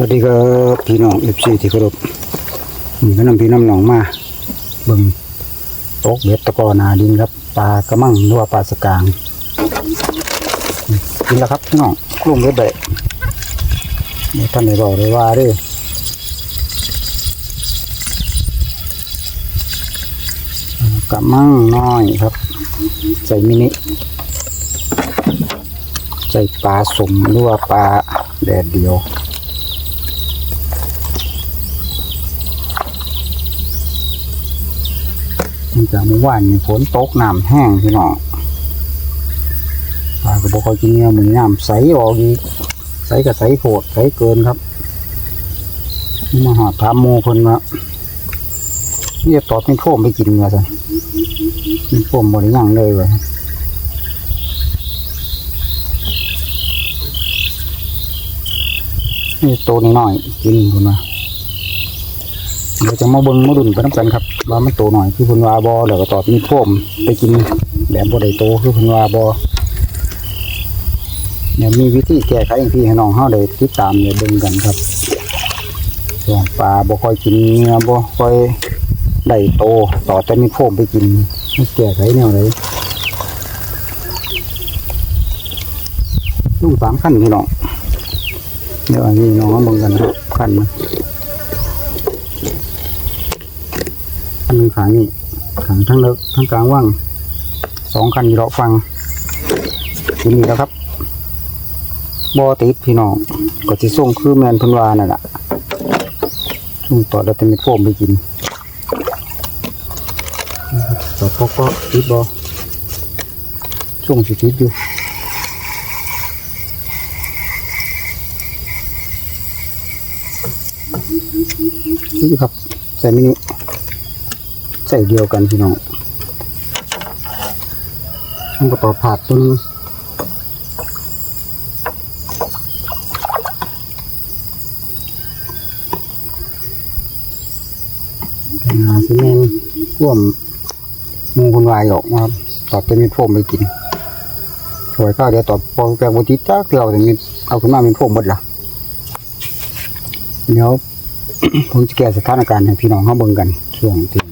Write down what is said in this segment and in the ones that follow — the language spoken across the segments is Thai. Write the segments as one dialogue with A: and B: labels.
A: วัสดีครับพี่น้องเอฟซีที่เคารพนี่ก็นำพี่น้ำหนองมาเบิ่งตกเบ็ดตะกอนาดินครับปลากระมังหรือว่าปลาสกางนี่กินแล้วครับพี่น้องกลุ่มเบ็ดเบะนี่ท่านได้บอกเลยว่าด้อกระมังน้อยครับ ใส่มินิใส่ปลาสมหรือว่าปลาแดดเดียว มัน จากเมื่อวานนี่ฝนตกน้ำแห้งพี่น้องปลาก็บอกเขากินเนื้อเหมือนน้ำใสออกอีกใสกับใสโผดใสเกินครับมาหาถามโมคนว่านี่จะตอบเป็นโฟมไปกินเนื้อสิเป็นโฟมหมดหรือยังเลยเว้ยนี่โตวน้อยกินคนว่า เดี๋ยวจะมาเบิ่งมาดุนไปน้ำกันครับว่ามันโตหน่อยคือพิ่นวาบ่แล้วก็ตอบมีโฟมไปกินแบบบ่ได้โตคือพิ่นวาบ่เดี๋ยวมีวิธีแก้ไขอย่างที่ให้น้องเฮาได้ติดตามเดี๋ยวเบิ่งกันครับส่วนปลาบ่ค่อยกินเนื้อบ่ค่อยได้โตต่อแต่มีโฟมไปกินมันแก้ไขแนวไหนลุงสามขั้นพี่น้องเดี๋ยวอันนี้น้องมาเบิ่งกันครับขั้นนะอัน หนึงขางนี่ขางทั้งเลิกทั้งกลางว่างสองคันอยู่เราฟังทีนี้แล้วครับบอติดพี่น้องก็ที่ส่งคือแมนพันวานั่นแหละส่งต่อแล้วจะมีโฟมไปกินต่อพอก็ติดบอส่งสิติดอยู่นี่ครับใส่มินิ ส่เดียวกันพี่น้องต้องกระต่อผาดตัวนึงซีเมนท่วมหมูคุณวายออกมาครับต่อบจะมีโฟมไปกินสวยข้าวเดี๋ยวต่อพอแกบุติจ้าเกลียวแต่มีเอาขึ้นมาเป็นโฟมหมดละเดี๋ยวผมจะแก้สถานการณ์ให้พี่น้องเขาเบิ่งกันช่วงที่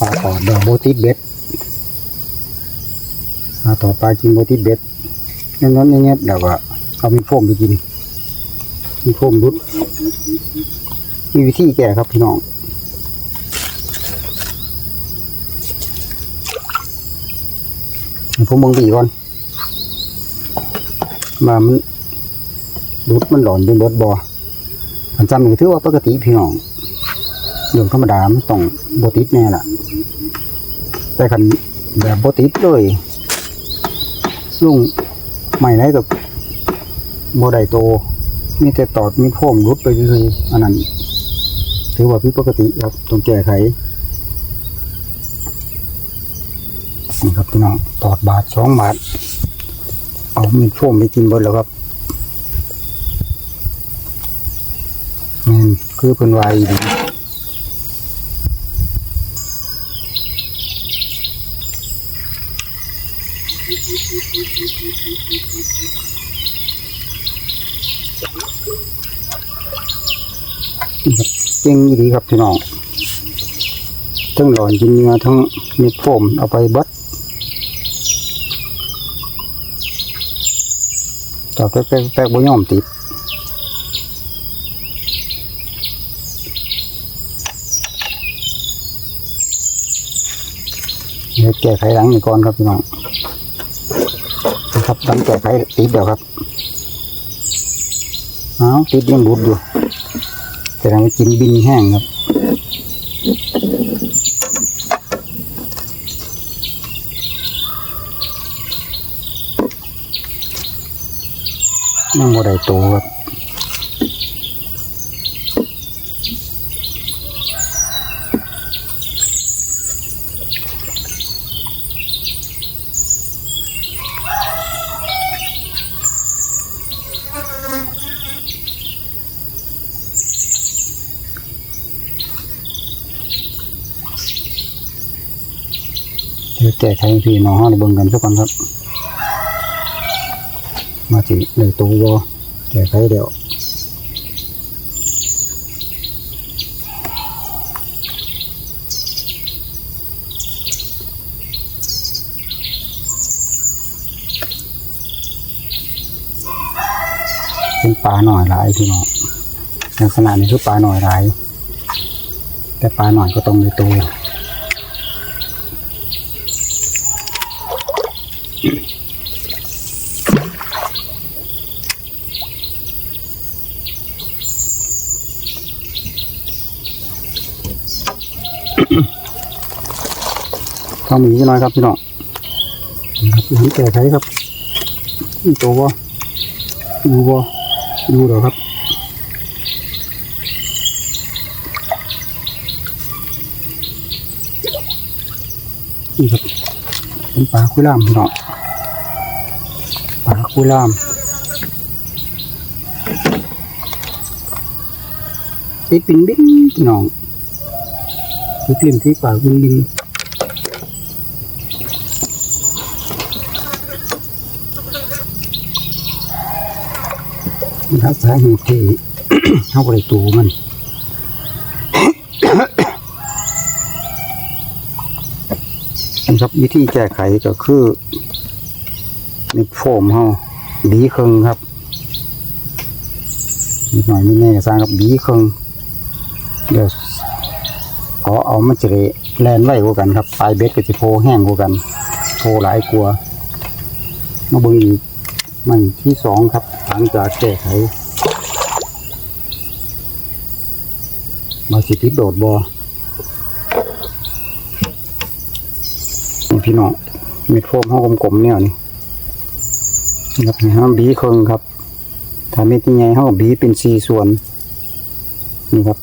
A: ปลาต่อเดยวโบติดเบ็ดปลาต่อปลากินโบติดเบ็ดงั้นนั้นอย่างเงี้ยเดี๋ยวก็เอามีโฟมไปกิน มีโฟมรุดมีวิธีแก้ครับพี่น้องผมเบิ่งบีก่อน มามันรุดมันหลอนเป็นเบิดบออันจำนี่ถือว่าปกติพี่น้องเรื่องธรรมดามันต้องโบติดแน่ล่ะ แต่คันแบบโบติดเลยลุงใหม่ไรกับโบไดโต มีแต่ตอดมีโฟมรุดไปเลยอันนั้น ถือว่าผิปกติครับต้องแก้ไขนี่ครับพี่น้องตอดบาทสองบาท เอามีโฟมไปกินเบิดแล้วครับแม่คือเป็นวายดี เก่งดีครับพี่น้องทั้งหลอนกินเนื้อทั้งเม็ดโฟมเอาไปบัดต่อแป๊กแป๊กแป๊กบ่ยอมติดเดี๋ยวแก้ไขหลังนี่ก่อนครับพี่น้อง นะครับหลังแกะไปติดเดียวครับเอาติดยังรุดอยู่แสดงว่ากินบินแห้งครับนั่งบ่ได้โตครับ แก้ไขพี่น้องห้องเบิ่งกันทุกคนครับ มาจีเลยตัวแก้ไขเดี๋ยวเป็นปลาหน่อยหลายพี่น้องลักษณะนี้คือปลาหน่อยหลาย แต่ปลาหน่อยก็ตรงในตัว ข้าวหมีน้อยครับพี่น้องนี่ครับเห็นแก่ไขครับนี่ตัวบ่ดูบ่ดูเหรอครับนี่ครับเป็นปลาคุยล่ามพี่น้องปลาคุยล่ามติดปิ่นบิ้นพี่น้องติดกลิ่นที่ปลากบินบิน นะค รับสาเหตุที่เขาบริตูมันนะครับวิธีแก้ไขก็คือในโฟมเขาบีเครื่องครับนิดหน่อยนิดแน่สร้างกับบีเครื่องเดี๋ยวก็เอามันจะแลนไว้กว่ากันครับปลายเบ็ดก็จะโพแห้งกว่ากันโพหลายกลัวมาเบิ่งอีกมันที่สองครับ หลังจากแก้ไข มาสิติโดดบอนี่พี่น้องเม็ดโฟมห้องกลมๆเนี่ยนี่นะครับห้ามบีเครื่งครับถ้าเม็ดยังไงห้องบีเป็นสี่ส่วน นี่ครับ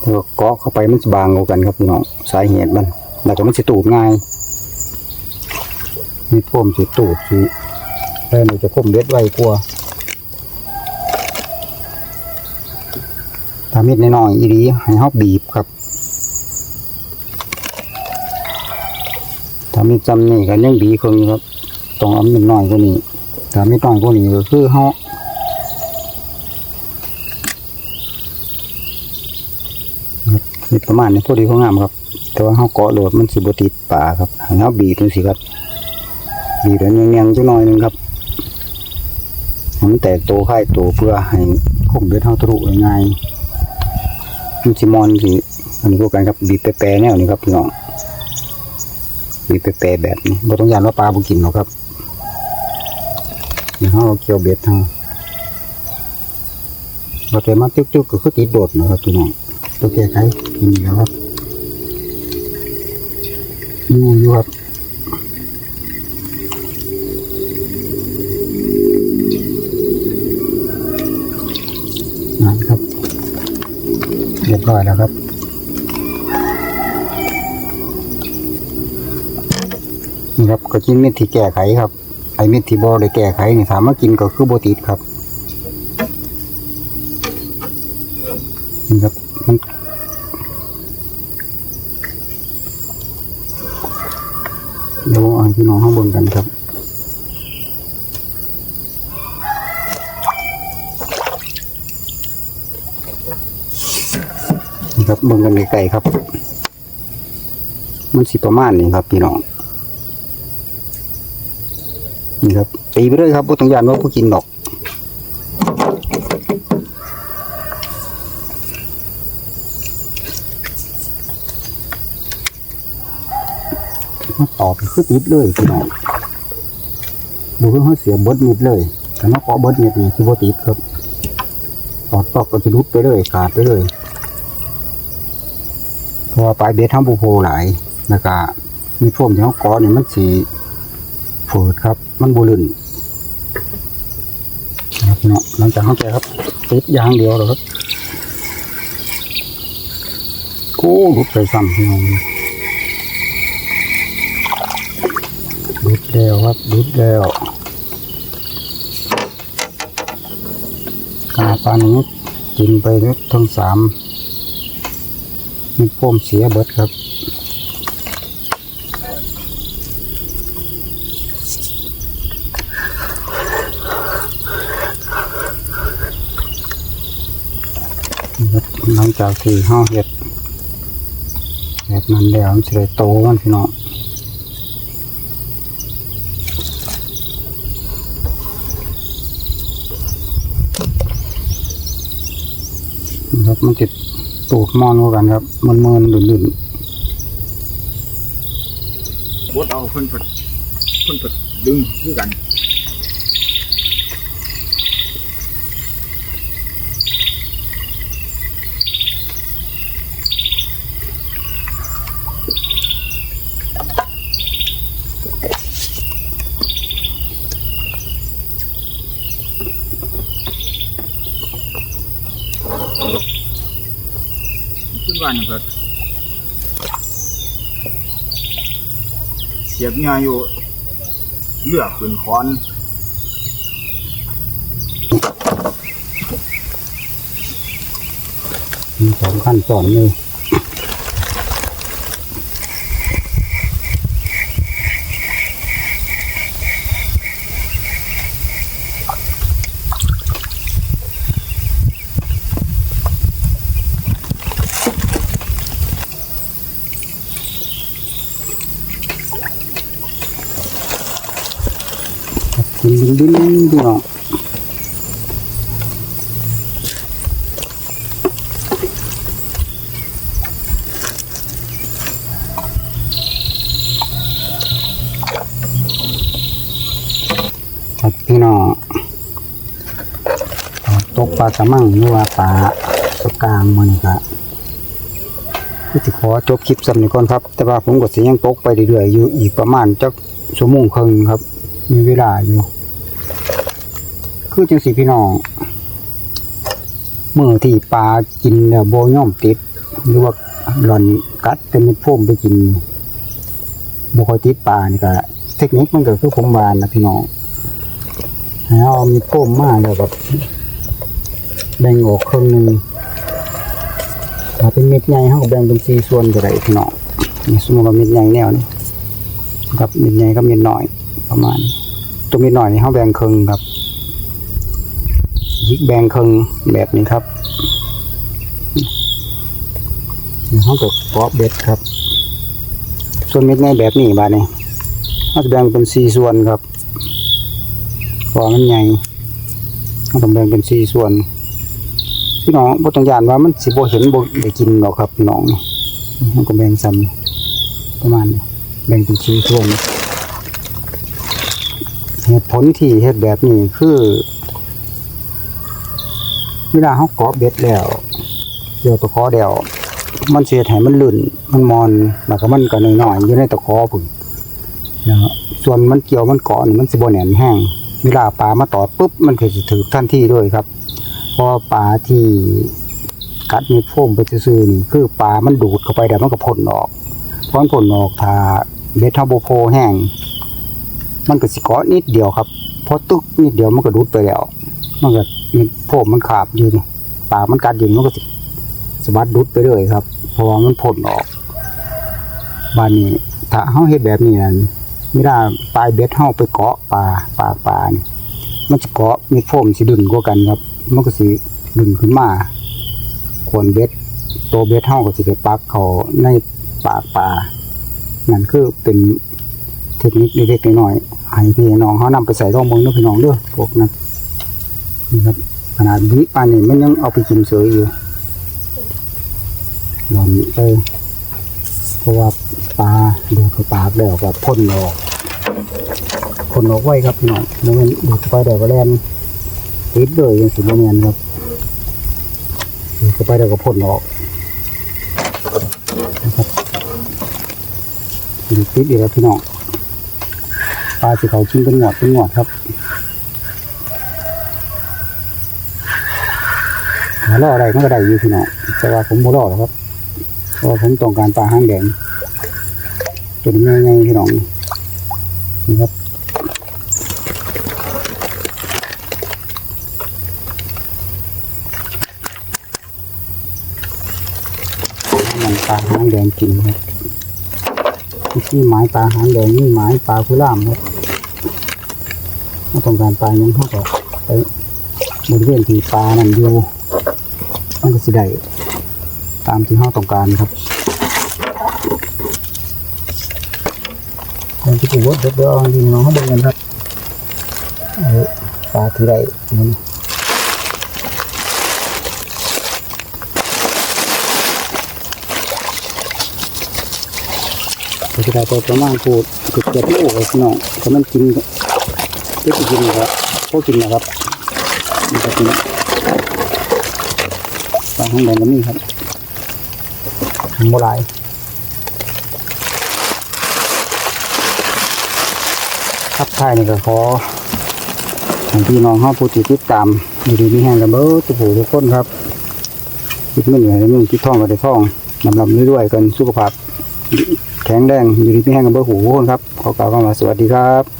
A: แล้วก็เกาะเข้าไปมันจะบางกว่ากันครับพี่น้องสาเหตุมันแล้วก็มันจะตูดง่ายมีพ่มสิตูดสิ แล้วนี่จะพ่มเล็ดไว้กลัวถ้ามิดน้อยๆอีรีให้เฮาบีบครับถ้ามิดจำนี่ก็ยังบีคงครับต้องเอามิดน้อยกว่านี้ถ้ามิดน้อยกว่านี้ก็คือเฮาครับมิดประมาณนี้พอดีเขางามครับ แต่ว่าเฮาเกาะโหลดมันสิบติดป่าครับให้เฮาบีบจังซี่ครับบีบแล้วเนียงๆจักหน่อยหนึงครับ มันแตกโตค่ายโตเพื่อให้คมเบ็ดเฮาทะลุง่ายมันสิมอนสิอันนี้พวกกันครับบีบแปรแนวนี้ครับพี่น้องบีบแปรแบบนี้บ่ต้องยานว่าปลาบ่กินหรอกครับเดี๋ยวเฮาเอาเกี่ยวเบ็ดเฮาบ่แต่มาตึกๆก็คือติดโดดนะครับพี่น้องตัวแก้ไขนี่แล้วครับอยู่อยู่ครับ เร้อยแล้วครับ นี่ครับก็กินเม็ดที่แก้ไขครับ ไอเม็ดที่บอได้แก้ไขนี่ถามมากินก็คือโบติดครับ นี่ครับเดี๋ยวเอาให้พี่น้องข้างบนกันครับ ครับเบิ่งกันไกลๆครับ มันสิประมาณนี้ครับพี่น้องนี่ครับตีไปเลยครับบ่ต้องยานว่าผู้กินดอกมาตอบคือติดเลยพี่น้องดูเพิ่งเขาเสียบดมิดเลยแต่มาเกาะเบดมิดนี่คือบ่ติดครับตอดตอกก็จะรุดไปเลยขาดไปเลย ว่าปลายเบ็ดทำปูโพหลายแล้วก็มีพ่วมที่เขาเกาะนี่ยมันสีฝืดครับ มันบุลื่นนะครับพี่น้องหลังจากเขาแกะครับติดยางเดียวเหรอครับโอ้รุดไปซ้ำพี่น้องรุดแล้วครับรุดแล้วกาปลานี้กินไปทั้งสาม มันพ่มเสียเบิดครับหลังจากที่ห่อเห็ดเห็ดมันแล้วมันจะได้โตมันพี่น้องครับมันจะ ตูดมอนกันครับมันเมินดุนดุน
B: บดเอาเพิ่นเพิ่นเพิ่นเพิ่นดึงคือกัน วันเพิ่นเสียบเงาอยู่เลือกปืนคอน
A: มีสองขั้นสอนเลย ดินดินดินพี่น้องครับพี่น้องตกปลากระมังหรือว่าปลาสกกางมันก็คือสิขอจบคลิปสำนี้ก่อนครับ แต่ว่าผมก็สิยังตกไปเรื่อยๆอยู่อีกประมาณจักชั่วโมงครึ่งครับ มีเวลาอยู่ คือจังสีพี่น้องเมื่อที่ปลากินเนี่ยโบย่อมติดหรือว่าหล่อนกัดเป็นเม็ดโฟมไปกินโบคอยติดปลานี่ก็เทคนิคมันก็คือผมวานนะพี่น้องให้เอาเม็ดโฟมมากแล้วแบบแบ่งออกครึ่งหนึ่งถ้าเป็นเม็ดใหญ่เขาแบ่งเป็นสี่ส่วนก็ได้พี่น้องนี่สมมติว่าเม็ดใหญ่แนวนี้ครับเม็ดใหญ่กับเม็ดน้อยประมาณตัวเม็ดน้อยนี่เขาแบ่งครึ่งครับ ยิกแบงครึ่งแบบนี้ครับนี่เขาก็เกาะเบ็ดครับ ส่วนเม็ดในแบบนี้บานี้เขาจะแบ่งเป็นสี่ส่วนครับพอมันใหญ่เขาต้องแบ่งเป็นสี่ส่วนพี่น้องบต้องยานว่ามันสิบเห็นบ่ได้กินหรอกครับน้องนี่เขาก็แบ่งซ้ำประมาณแบ่งเป็นสี่ส่วนเหตุผลที่เฮ็ดแบบนี้คือ เวลาเขาเกาะเบ็ดแล้วเกี่ยวตะขอเดียวมันเสียให้มันลื่นมันมอนแล้วก็มันก็น้อยๆอยู่ในตะขอพุ่นแล้วส่วนมันเกี่ยวมันเกาะมันสิบแน่นแห้งเวลาปลามาต่อปุ๊บมันก็สิถือทันที่ด้วยครับเพราะปลาที่กัดมีโฟมไปซื่อนี่คือปลามันดูดเข้าไปเดี๋ยวมันก็พ่นออกพอมันพ่นออกถ้าเบ็ดเฮาบ่โพแห้งมันก็สิเกาะนิดเดียวครับพอตึกนิดเดียวมันก็ดูดไปแล้ว มันก็มีโผล่มันขาบอยู่นี่ปากมันกัดดินมันก็สิสะบัดดุดไปเลยครับเพราะว่ามันพ่นออกบานนี้ถ้าเฮาเฮ็ดแบบนี้นั่นไม่ได้ปลายเบ็ดเฮาไปเกาะปลาปลาปลานี่มันจะเกาะมีโฟมสิดึนกว่ากันครับ มันก็สิดึนขึ้นมาขวนเบ็ดตัวเบ็ดเฮาก็สิไปปักเขาในปากปลานั่นคือเป็นเทคนิคเล็กๆน้อยๆให้พี่น้องเฮานำไปใส่ร่องมืองเด้อพี่น้องด้อพวกนั้น นี่ครับขนาดนี้ปลาเนี่ยมันยังเอาไปกินเสยอยู่ลองไปเพราะว่าปลาดูดเขาปากแล้วก็พ่นออกพ่นออกไว้ครับพี่น้องแล้วมันดูดเข้าไปเดี๋ยวก็แล่นติดเลยยังสิบโมเมนครับดูดเข้าไปเดี๋ยวก็พ่นออกนะครับดูดติดอีกแล้วพี่น้องปลาสิเขากินเป็นหงอดเป็นหงอดครับ หาล่ออะไรมันก็ได้อยู่พี่น้องแต่ว่าผมบ่ล่อหรอกครับเพราะผมต้องการปลาหางแดงตัวนี้ง่ายๆพี่น้องนี่ครับมันปลาหางแดงกินครับที่หมายปลาหางแดงนี่หมายปลาผู้ล่ามครับเราต้องการปลายังเขาก็ไปบริเวณที่ปลานั่นอยู่ มันก็สิได้ตามที่ห้อต้องการครับคนที่ถูกวดเด็ดเดียวที่น้องขางบนกันครับปลาที่ได้มันจะไดตัวประมาณกูเกือบเกือบโลเลยพี่น้องเพราะมันกินก็กินนะครับพวกกินนะครับมันก็กิน บางห้งแดงก็มีครับโบราณครับท้ายนี่ก็ขอให้พี่น้องห้าผู้ที่ติดตามอยู่ดีมีแห้งกันเบ้อทุกผู้ทุกคนครับคิดเงินอยู่ให้เงินคิดทองก็ได้ทองลำลำเรื่อยๆกันสุขภาพแข็งแรงอยู่ดีมีแห้งกันเบ้อหูทุกคนครับ ขอกล่าวคำว่าสวัสดีครับ